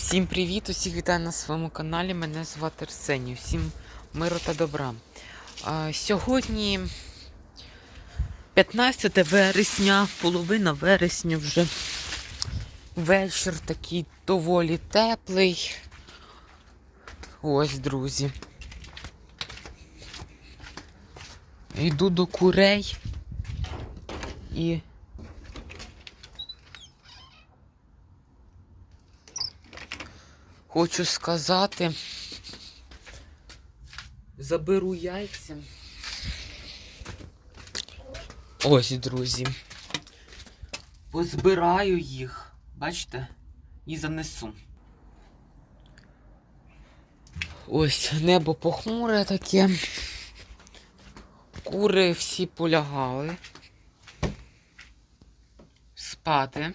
Всім привіт! Усіх вітаю на своєму каналі. Мене звати Арсеній. Всім миру та добра. А, сьогодні 15 вересня, половина вересня вже. Вечір такий доволі теплий. Ось, друзі. Йду до курей і Хочу сказати, заберу яйця. Ось, друзі. Позбираю їх, бачите, і занесу. Ось небо похмуре таке. Кури всі полягали. Спати.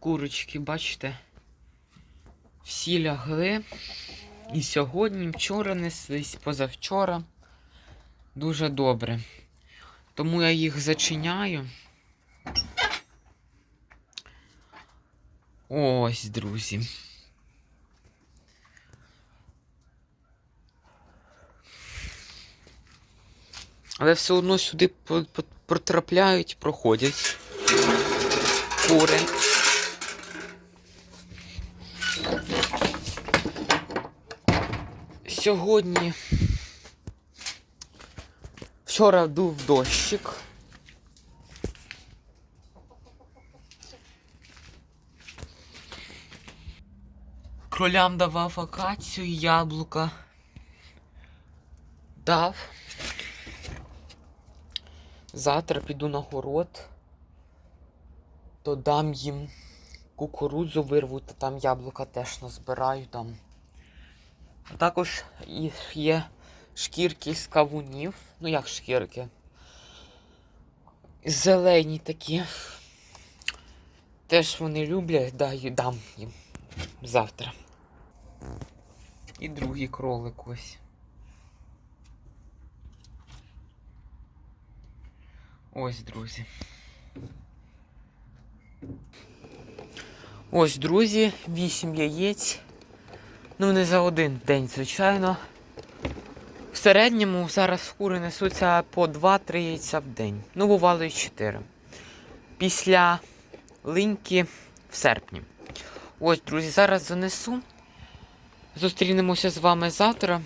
Курочки, бачите, всі лягли. І сьогодні, вчора неслись, позавчора. Дуже добре. Тому я їх зачиняю. Ось, друзі. Але все одно сюди по- по- потрапляють, проходять кури. Сьогодні вчора дув дощик. Кролям давав акацію яблука. Дав. Завтра піду на город, то дам їм кукурудзу вирву, та там яблука теж назбираю там. А також є шкірки з кавунів. Ну як шкірки? Зелені такі. Теж вони люблять, даю, дам їм завтра. І другий кролик ось. Ось, друзі. Ось, друзі, 8 яєць. Ну, не за один день, звичайно. В середньому зараз кури несуться по 2-3 яйця в день. Ну, бувало і 4. Після линьки в серпні. Ось, друзі, зараз занесу. Зустрінемося з вами завтра.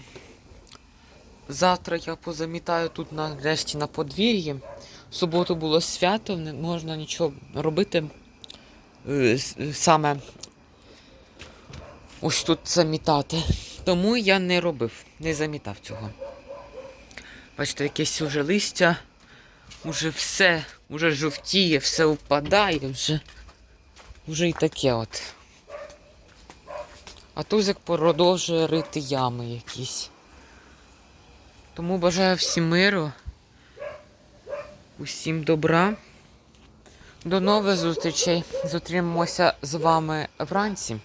Завтра я позамітаю тут нарешті на подвір'ї. В суботу було свято, не можна нічого робити. Е, Саме ось тут замітати. Тому я не робив, не замітав цього. Бачите, якесь уже листя, уже все, уже жовтіє, все впадає, вже, вже і таке от. А тузик продовжує рити ями якісь. Тому бажаю всім миру, усім добра. До нових зустрічей. Зустрінемося з вами вранці.